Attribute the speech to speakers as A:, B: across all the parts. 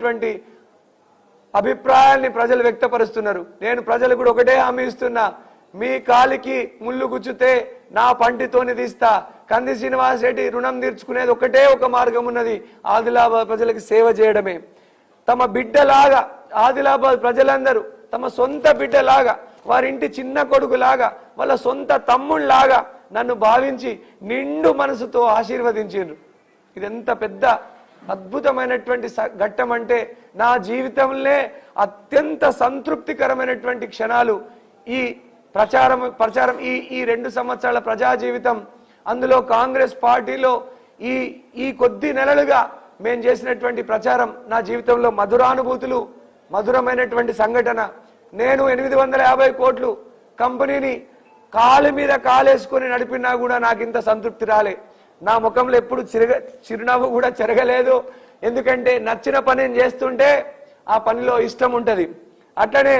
A: అనేటువంటి అభిప్రాయాన్ని ప్రజలు వ్యక్తపరుస్తున్నారు. నేను ప్రజలు కూడా ఒకటే హామీ ఇస్తున్నా. మీ కాలికి ముళ్ళు గుచ్చితే నా పంటితోని తీస్తా. కంది శ్రీనివాస్ రెడ్డి రుణం తీర్చుకునేది ఒకటే ఒక మార్గం ఉన్నది. ఆదిలాబాద్ ప్రజలకు సేవ చేయడమే. తమ బిడ్డలాగా ఆదిలాబాద్ ప్రజలందరూ తమ సొంత బిడ్డలాగా వారింటి చిన్న కొడుకులాగా వాళ్ళ సొంత తమ్ముళ్ళాగా నన్ను భావించి నిండు మనసుతో ఆశీర్వదించారు ఇది ఎంత పెద్ద అద్భుతమైనటువంటి ఘట్టం అంటే నా జీవితంలో అత్యంత సంతృప్తికరమైనటువంటి క్షణాలు ఈ ప్రచారం ప్రచారం ఈ ఈ రెండు సంవత్సరాల ప్రజా జీవితం. అందులో కాంగ్రెస్ పార్టీలో ఈ ఈ కొద్ది నెలలుగా మేము చేసినటువంటి ప్రచారం నా జీవితంలో మధురానుభూతులు మధురమైనటువంటి సంఘటన. నేను ఎనిమిది వందల యాభై కోట్లు కంపెనీని కాలు మీద కాలేసుకొని నడిపినా కూడా నాకు ఇంత సంతృప్తి రాలే. నా ముఖంలో ఎప్పుడు చిరగ చిరునవ్వు కూడా చెరగలేదు. ఎందుకంటే నచ్చిన పని చేస్తుంటే ఆ పనిలో ఇష్టం ఉంటుంది. అట్లనే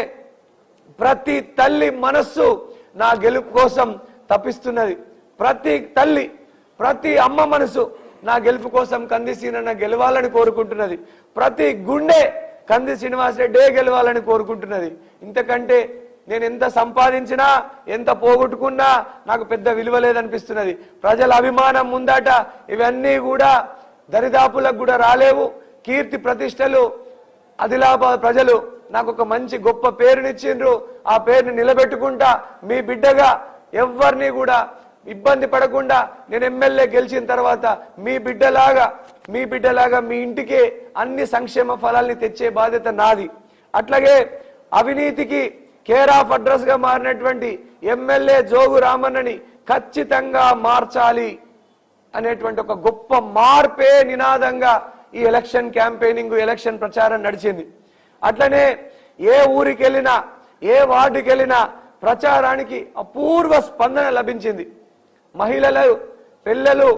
A: ప్రతి తల్లి మనస్సు నా గెలుపు కోసం తప్పిస్తున్నది. ప్రతి తల్లి ప్రతి అమ్మ మనసు నా గెలుపు కోసం కంది సీనన్న గెలవాలని కోరుకుంటున్నది. ప్రతి గుండె కంది శ్రీనివాసరెడ్డే గెలవాలని కోరుకుంటున్నది. ఇంతకంటే నేను ఎంత సంపాదించినా ఎంత పోగొట్టుకున్నా నాకు పెద్ద విలువ లేదనిపిస్తున్నది. ప్రజల అభిమానం ముందట ఇవన్నీ కూడా దరిదాపులకు కూడా రాలేవు. కీర్తి ప్రతిష్టలు ఆదిలాబాద్ ప్రజలు నాకు ఒక మంచి గొప్ప పేరునిచ్చిండ్రు. ఆ పేరుని నిలబెట్టుకుంటా మీ బిడ్డగా ఎవరిని కూడా ఇబ్బంది పడకుండా నేను ఎమ్మెల్యే గెలిచిన తర్వాత మీ బిడ్డలాగా మీ బిడ్డలాగా మీ ఇంటికి అన్ని సంక్షేమ ఫలాల్ని తెచ్చే బాధ్యత నాది. అట్లాగే అవినీతికి కేర్ ఆఫ్ అడ్రస్గా మారినటువంటి ఎమ్మెల్యే జోగు రామన్నని ఖచ్చితంగా మార్చాలి అనేటువంటి ఒక గొప్ప మార్పే నినాదంగా ఈ ఎలక్షన్ క్యాంపెయినింగ్ ఎలక్షన్ ప్రచారం నడిచింది. అట్లనే ఏ ఊరికి వెళ్ళినా ఏ వార్డుకి వెళ్ళినా ప్రచారానికి అపూర్వ స్పందన లభించింది. మహిళలు పిల్లలు